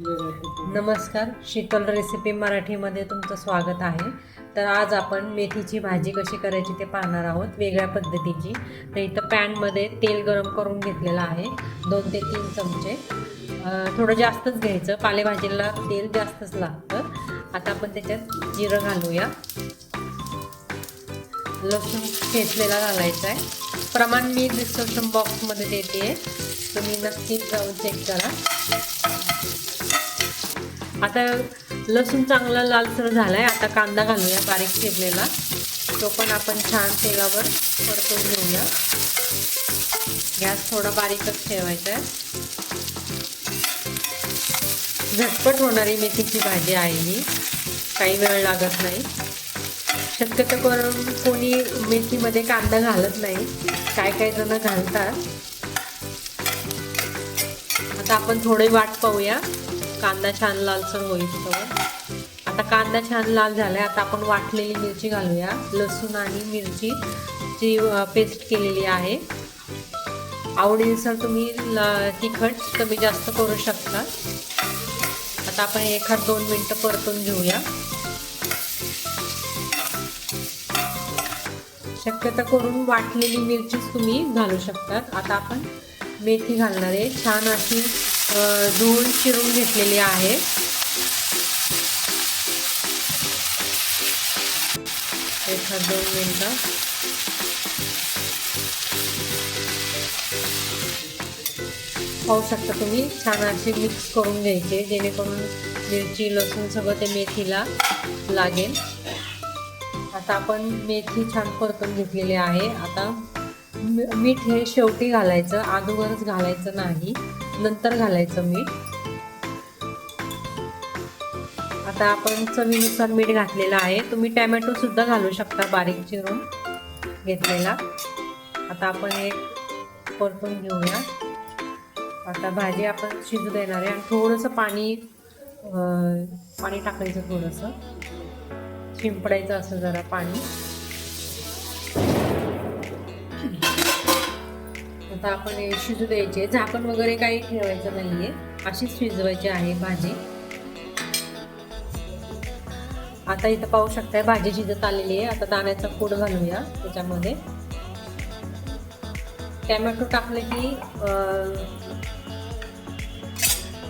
नमस्कार शीतल रेसिपी मराठीमध्ये तुमचं स्वागत आहे. तर आज आपण मेथीची भाजी कशी करायची ते पाहणार आहोत वेगळ्या पद्धतीची. तर इथं पॅनमध्ये तेल गरम करून घेतलेलं आहे दोन ते तीन चमचे. थोडं जास्तच घ्यायचं पालेभाजीला तेल जास्तच लागतं. आता आपण त्याच्यात जिरं घालूया. लसूण खेचलेला घालायचा आहे प्रमाण मी डिस्क्रिप्शन बॉक्समध्ये देते तुम्ही नक्कीच जाऊन चेक करा. आता लसूण चांगला लालसर आहे आता कांदा घालूया बारीक चिरलेला. तो पण आपण छान तेलावर परतून घेऊया. गॅस थोडा बारीकच ठेवायचा आहे. झटपट होणारी मेथीची भाजी आहे ही. काही वेळ लागत नाही. शक्यतो करून कोणी मेथीमध्ये कांदा घालत नाही. काय काय जण घालतात. आता आपण थोडी वाट पाहूया. कांदा छान लालसर होईल आता कांदा छान लाल झालाय. आता आपण वाटलेली मिरची घालूया. लसूण आणि मिरची जी पेस्ट केलेली आहे. आवडीनुसार तुम्ही तिखट कमी जास्त करू शकता. आता आपण एखाद दोन मिनटं परतून घेऊया. शक्यता करून वाटलेली मिरचीच तुम्ही घालू शकतात. आता आपण मेथी घालणार आहे. छान अशी धुवून चिरून घेतलेली आहे. एखाद दोन मिनटं. पाहू शकता तुम्ही छान असे मिक्स करून घ्यायचे जेणेकरून मिरची लसूण सगळं ते मेथीला लागेल. आता आपण मेथी छान परतून घेतलेली आहे. आता मी- मीठ हे शेवटी घालायचं अगोदरच घालायचं नाही. नंतर घालायचं मीठ. आता आपण चवीनुसार मीठ घातलेलं आहे. तुम्ही टॅमॅटो सुद्धा घालू शकता बारीक चिरून घेतलेला. आता आपण हे परतून घेऊया. आता भाजी आपण शिजू देणार आहे आणि थोडंसं पाणी पाणी टाकायचं थोडंसं. शिंपडायचं असं जरा पाणी. आता आपण हे शिजू द्यायचे. झाकण वगैरे काही ठेवायचं नाहीये. अशीच शिजवायची आहे भाजी. आता इथं पाहू शकताय भाजी शिजत आलेली आहे. आता दाण्याचा कूड घालूया त्याच्यामध्ये. टॅमॅटो टाकले की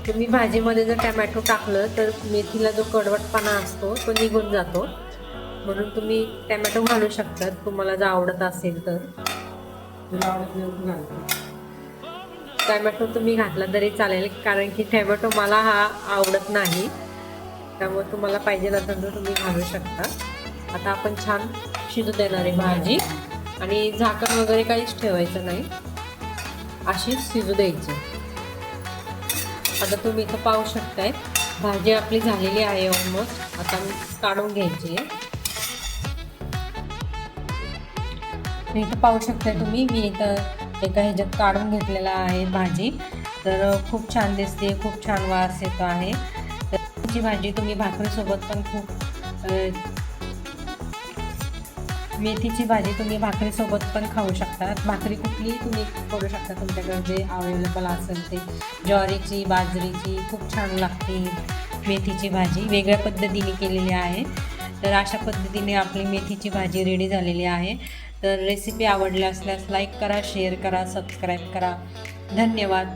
तुम्ही भाजीमध्ये जर टॅमॅटो टाकलं तर मेथीला जो कडवटपणा असतो तो निघून जातो. म्हणून तुम्ही टॅमॅटो घालू शकतात. तुम्हाला जर आवडत असेल तर. टॅमॅटो तुम्ही घातला तरी चालेल कारण की टॅमॅटो मला हा आवडत नाही. त्यामुळे तुम्हाला पाहिजे नसेल तर तुम्ही घालू शकता. आता आपण छान शिजू देणार आहे भाजी. आणि झाकण वगैरे काहीच ठेवायचं नाही. अशीच शिजू द्यायची. आता तुम्ही इथं पाहू शकताय भाजी आपली झालेली आहे ऑलमोस्ट आता मी काढून घ्यायची आहे. तर इथं पाहू शकता तुम्ही मी इथं एका ह्याच्यात काढून घेतलेला आहे भाजी. तर खूप छान दिसते खूप छान वास येतो आहे. तर ही भाजी तुम्ही भाकरीसोबत पण खूप मेथीची भाजी तुम्ही भाकरीसोबत पण खाऊ शकता. भाकरी कुठलीही तुम्ही करू शकता तुमच्याकडे जे अवेलेबल असेल ते. ज्वारीची बाजरीची खूप छान लागते मेथीची भाजी. वेगळ्या पद्धतीने केलेली आहे. तर अशा पद्धतीने आपली मेथीची भाजी रेडी झालेली आहे. तर रेसिपी आवडली असल्यास लाईक करा शेअर करा सबस्क्राईब करा. धन्यवाद.